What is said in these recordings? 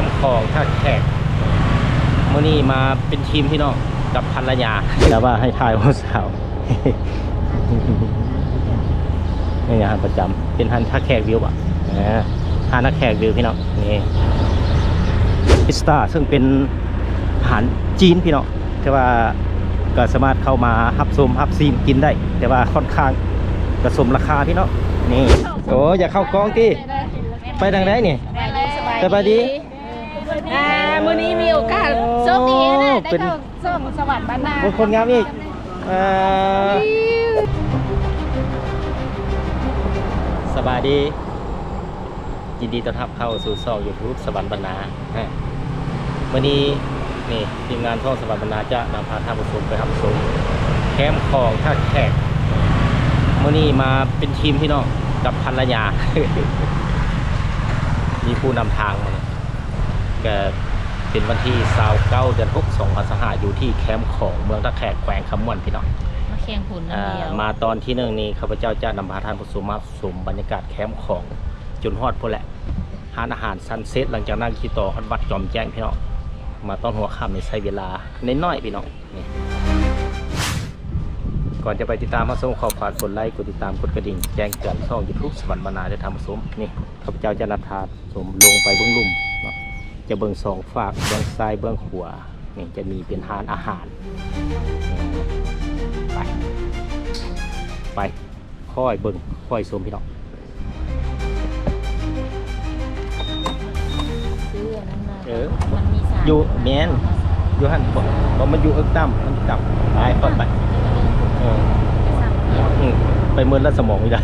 มป์ของท่าแขกมื่อนี้มาเป็นทีมพี่น้องกับภรรยาแต่ว่าให้ทายว่าสาวนี่อาหารประจำเป็นฮันท่าแขกวิวอะอ่าฮานท่าแขกวิวพี่น้องนี่พิสตาซึ่งเป็นอาหารจีนพี่น้องแต่ว่าก็สามารถเข้ามาฮับซุมฮับซีมกินได้ แต่ว่าค่อนข้างกระสมราคาพี่น้องนี่โอ้อยากเข้ากองที่ไปทางไหนนี่สบายดี อ่ามื้อนี้มีโอกาสโชคดีนะได้เข้าส่งสวรรค์บ้านนาโอ้คนงามอีกเอ่อสบายดี ยินดีต้อนรับเข้าสู่ช่อง YouTube สวรรค์บรรณาฮะวันนี้นี่ทีมงานช่องสวรรค์บรรณาจะนำพาท่านผู้ชมไปรับชมแคมป์ของท่าแขกมื่อนี้มาเป็นทีมพี่น้องกับภรรยา มีผู้นำทางมาเนี่ยก็ เป็นวันที่29เดือน6 2025อยู่ที่แคมป์ของเมืองตะแขกแขวงคำม่วนพี่น้องมาแข่งผลอ่าน้ำเดียวมาตอนที่หนึ่งนี้ข้าพเจ้าจะนำพาท่านผู้ชมมาชมบรรยากาศแคมป์ของจุนฮอดพวกแหละหานอาหารซันเซ็ตหลังจากนั้นขี่ต่อฮอดวัดจอมแจ้งพี่น้องมาตอนหัวค่ำในใช้เวลาน้อยๆพี่น้องนี่ก่อนจะไปติดตามมาส่งขอฝากกดไลค์กดติดตามกดกระดิ่งแจ้งเตือนช่องยูทูบสวรรค์บรรณาจะทำผสมนี่ข้าพเจ้าจะนำทานสมลงไปเบื้องลุ่มเนาะ จะเบื้องสองฝากเบื้องซ้ายเบื้องขวานี่จะมีเป็นหานอาหารนี่ไป ไป ค่อยเบิ่งค่อยชมพี่น้องซื้ออันนั้นมาเออ มันมีสารอยู่แมนอยู่หันบอกบอกมันอยู่เอิกตั้มมันกลับไปก่อนไปเอออืมไปเมือนแล้วสมองไม่ได้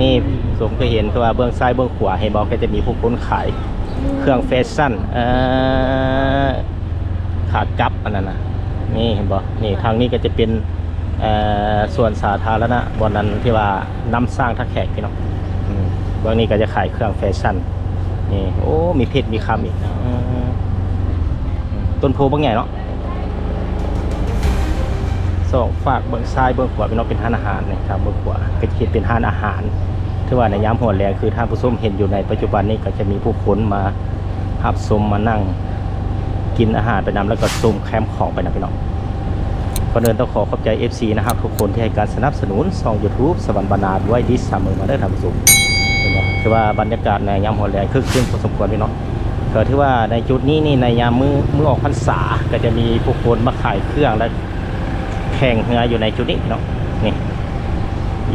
นี่สมเคยเห็นคือว่าเบื้องซ้ายเบื้องขวาเห็นบอกก็จะมีผู้คนขาย เครื่องแฟชั่นขาดกับอันนั้นนะนี่เห็นบอกนี่ทางนี้ก็จะเป็นส่วนสาธารณะบนนั้นที่ว่านำสร้างท่าแขกพี่น้องบื้องนี้ก็จะขายเครื่องแฟชั่นนี่โอ้มีเพชรมีคำอีกต้นโพบางใหญ่เนาะสองฝากเบื้องซ้ายเบื้องขวาพี่น้องเป็นห้านอาหารนะครับเบื้องขวาก็จะเห็นเป็นห้านอาหาร ที่ว่าในยามหัวแรงคือท่านผู้ชมเห็นอยู่ในปัจจุบันนี้ก็จะมีผู้คนมาหับชมมานั่งกินอาหารไปนำแล้วก็ชมแคมป์ของไปนะพี่น้องก่อนอื่นต้องขอขอบใจ FC นะครับ ทุกคนที่ให้การสนับสนุนช่อง YouTube สวรรค์บรรณาด้วยดิสเสมอมาได้ท่านผู้ชมคือว่าบรรยากาศในยามหัวแรงคึกคืนพอสมควรพี่น้องก็ที่ว่าในจุดนี้นี่ในยามมือมือออกพรรษาก็จะมีผู้คนมาขายเครื่องและแข่งเรืออยู่ในจุดนี้พี่น้องนี่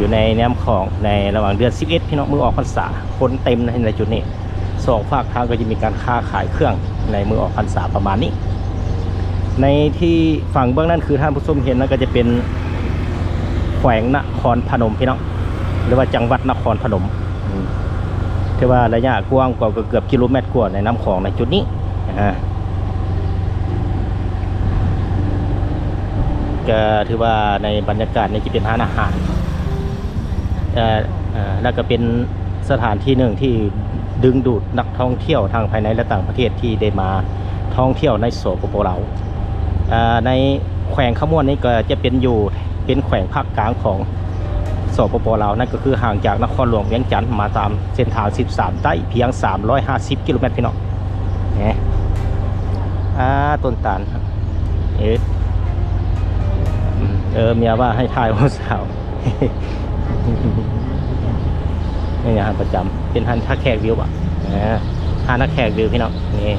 อยู่ในแนมของในระหว่างเดือน 11 พี่น้องมือออกพรรษาคนเต็มในจุดนี้สองภาคทางก็จะมีการค้าขายเครื่องในมือออกพรรษาประมาณนี้ ในที่ฝั่งเบื้องนั้นคือท่านผู้ชมเห็นนั่นก็จะเป็นแขวงนครพนมพี่น้องหรือว่าจังหวัดนครพนมอืมถือว่าระยะกว้างกว่าเกือบกิโลเมตรกว่าในน้ำของในจุดนี้อ่าก็ถือว่าในบรรยากาศนี้จเป็นร้านอาหาร แล้วก็เป็นสถานที่หนึ่งที่ดึงดูดนักท่องเที่ยวทางภายในและต่างประเทศที่ได้มาท่องเที่ยวในโสปปลาวเอ่อในแขวงขมวนนี้ก็จะเป็นอยู่เป็นแขวงภาคกลางของโสปปลาวนั่นก็คือห่างจากนครหลวงเวียงจันทร์มาตามเส้นทาง 13 ใต้เพียง 350 กิโลเมตรพี่น้องเนี่ยอ่าต้นตาลเอ๊ะอืมเออเมียว่าให้ทายว่าสาว นี่อาหารประจำเป็นฮันท่าแขกวิวอะอ่าฮานท่าแขกวิวพี่น้องนี่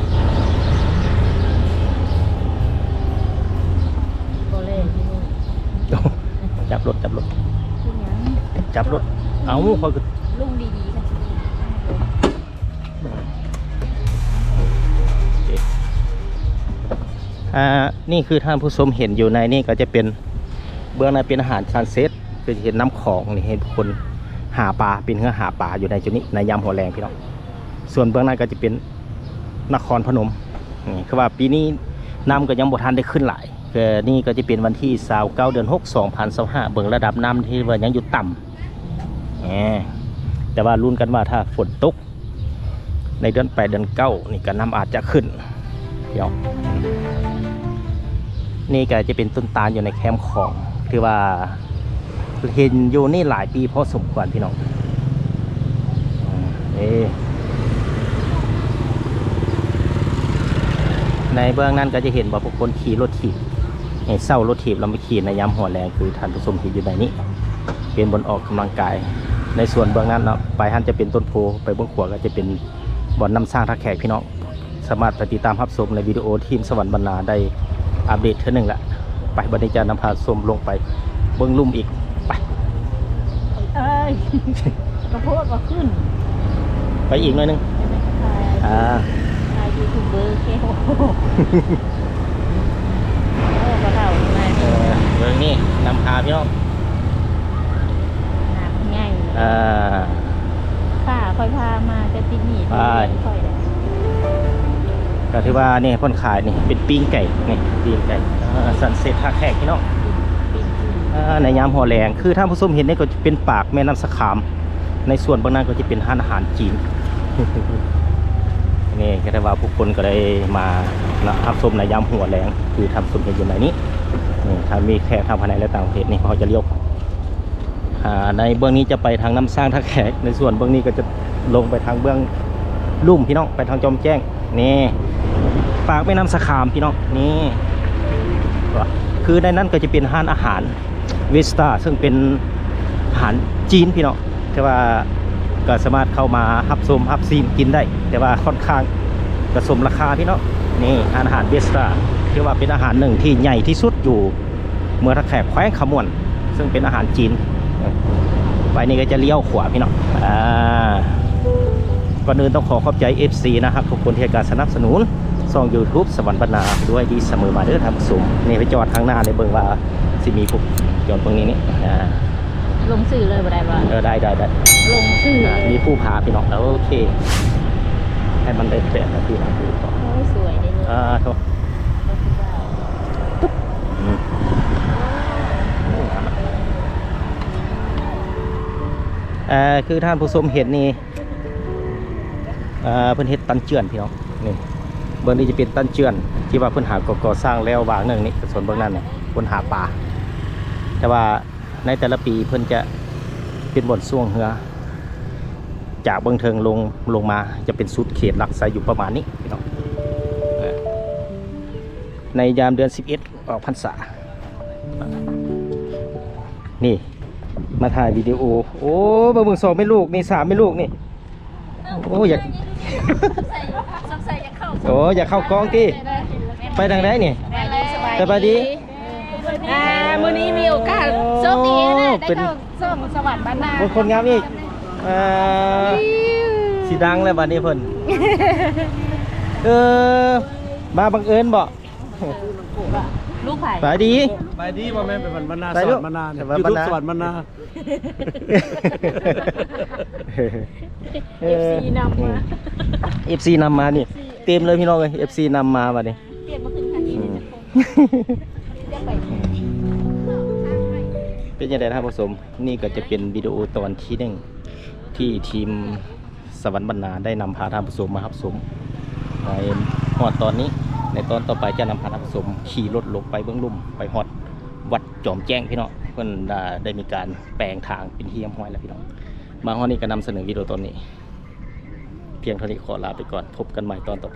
โบเล่ที่นี่จับรถจับรถที่ยังจับรถ เอาเขาก็ลุงดีๆกันสิอ่า นี่คือท่านผู้ชมเห็นอยู่ในนี่ก็จะเป็นเบื้องในเป็นอาหารทรานเซ็ต คือเห็นน้ำของนี่เห็นคนหาปลาเป็นเพื่อหาปลาอยู่ในจุดนี้ในยามหัวแรงพี่น้องส่วนเบื้องในก็จะเป็นนครพนมนี่คือว่าปีนี้น้ำก็ยังบ่ทันได้ขึ้นหลายคือนี่ก็จะเป็นวันที่29เดือน6 2025เบื้องระดับน้ำที่ว่ายังอยู่ต่ำแหมแต่ว่าลุ้นกันว่าถ้าฝนตกในเดือน8เดือน9นี่ก็น้ำอาจจะขึ้นพี่น้องนี่ก็จะเป็นต้นตาลอยู่ในแคมป์ของที่ว่า เห็นอยู่นี่หลายปีพอสมควรพี่น้องเอในเบื้องนั้นก็จะเห็นว่าพวกคนขี่รถถีบให้เศร้ารถถีบเราไม่ขี่ในยามหัวแรงคือท่านผู้ชมเห็นอยู่ในนี้ เป็นบนออกกำลังกาย ในส่วนเบื้องนั้นเนาะไปหันจะเป็นต้นโพไปเบื้องขวาก็จะเป็นบ่อนนำสร้างทักแขกพี่น้องสามารถไปติดตามรับชมในวิดีโอทีมสวรรค์บรรณาได้อัปเดตเท่านึงละไปบันนี้จะนำพาชมลงไปเบื้องลุ่มอีก กระโพดว่าขึ้นไปอีกหน่อยหนึงถ่ายอ่าถ่ายยูทูบเบอร์แค่โอ้โหโอ้กระเท่ามาเออเบื้องนี้นำพาพี่น้องหนักง่ายอ่าข้าค่อยพามาจะติดหนีไปค่อยเลยก็ถือว่านี่คนขายนี่เป็นปิ้งไก่นี่ปิ้งไก่สันเซ็ตท่าแขกพี่น้องปิ้งปิ้งอ่า ในยามหัวแรงคือท่านผู้ชมเห็นนี่ก็จะเป็นปากแม่น้ำสะขาม ในส่วนบางนั้นก็จะเป็นห้านอาหารจีนนี่ก็ได้ว่าผู้คนก็ได้มารับชมในยามหัวแรงคือทำชมเห็นอยู่ในนี้นี่ถ้ามีแขกทางภายในและต่างประเทศนี่เขาจะเลี้ยวในเบื้องนี้จะไปทางน้ำสร้างท่าแขกในส่วนเบื้องนี้ก็จะลงไปทางเบื้องลุ่มพี่น้องไปทางจอมแจ้งนี่ปากแม่น้ำสะขามพี่น้องนี่คือในนั้นก็จะเป็นห้านอาหาร เวสตาซึ่งเป็นอาหารจีนพี่น้องแต่ว่าก็สามารถเข้ามาฮับชมฮับซีมกินได้ แต่ว่าค่อนข้างกระสมราคาพี่น้องนี่อาหารเวสตาที่ว่าเป็นอาหารหนึ่งที่ใหญ่ที่สุดอยู่ เมืองทักแขกแขวงขมวน ซึ่งเป็นอาหารจีนไปนี่ก็จะเลี้ยวขวาพี่น้องอ่าก่อนอื่นต้องขอขอบใจ FC นะครับทุกคนที่ให้การสนับสนุนช่อง YouTube สวรรค์บรรณาด้วยดีเสมอมาเด้อทำสมนี่ไปจอดข้างหน้าเลยเบิงว่าสิมีพวก จอดตรงนี้นี่อ่าลงสื่อเลยบ่ได้บ่เออได้ได้ได้ลงสื่ออ่ามีผู้พาพี่น้องโอเค ให้มันได้แปดนาทีนะพี่น้องโอ้ยสวยเลยเลยอ่าโทษอืมเอ่อคือท่านผู้ชมเห็นนี่เอ่อเพิ่นเฮ็ดตันเจือนพี่น้องนี่เบื้องนี้จะเป็นตันเจือน ที่ว่าเพิ่นหาก่อก่อสร้างแล้ววางหนึ่งนี่ส่วนเบื้องนั้นเนี่ยเพิ่นหาปลา แต่ว่าในแต่ละปีเพิ่นจะเป็นบ่อนช่วงเหือ จากเบื้องเทิงลงลงมาจะเป็นสุดเขตหลักไซอยู่ประมาณนี้พี่น้องเออในยามเดือน 11 ออกพรรษา นี่ มาถ่ายวิดีโอ โอ้เบอร์มึงสองไม่ลูก นี่สามไม่ลูกนี่ โอ้อยากสงสัยจะเข้าโอ้อยากเข้ากองที่ไปทางไหนนี่สบายดีอ่า มื้อนี้มีโอกาสโชคดีนะได้เข้าส่งสวรรค์บ้านนาบางคนงามอีกเอ่อสีดังแล้วบัดนี้เพิ่น เออมาบังเอิญบ่ลูกไผ่ไปดี ไปดีว่าแม่นเป็นวันบรรณาไปสลูวักสดิ์บรรณาเนี่ยสวัสดิ์ยูบรทูรบณาสวัสดิ์บรรณาเออ FC นำมา เอฟซีนำมานี่เต็มเลยพี่น้องเลยเอฟซีนำมาบัดนี้ เปลี่ยนมาขึ้นคันนี้อืมจะไป เป็นยังไงนะครับผู้ชมนี่ก็จะเป็นวิดีโอตอนที่หนึ่งที่ทีมสวรรค์บรรณาได้นำพาท่านผู้ชมมารับชมในฮอดตอนนี้ ในตอนต่อไปจะนำพาท่านผู้ชมขี่รถลงไปเบื้องลุ่มไปฮอดวัดจอมแจ้งพี่น้องเพื่อนได้มีการแปลงทางเป็นที่เรียบร้อยแล้วพี่น้องมาฮอดนี้ก็นำเสนอวิดีโอตอนนี้ เพียงเท่านี้ขอลาไปก่อนพบกันใหม่ตอนต่อไป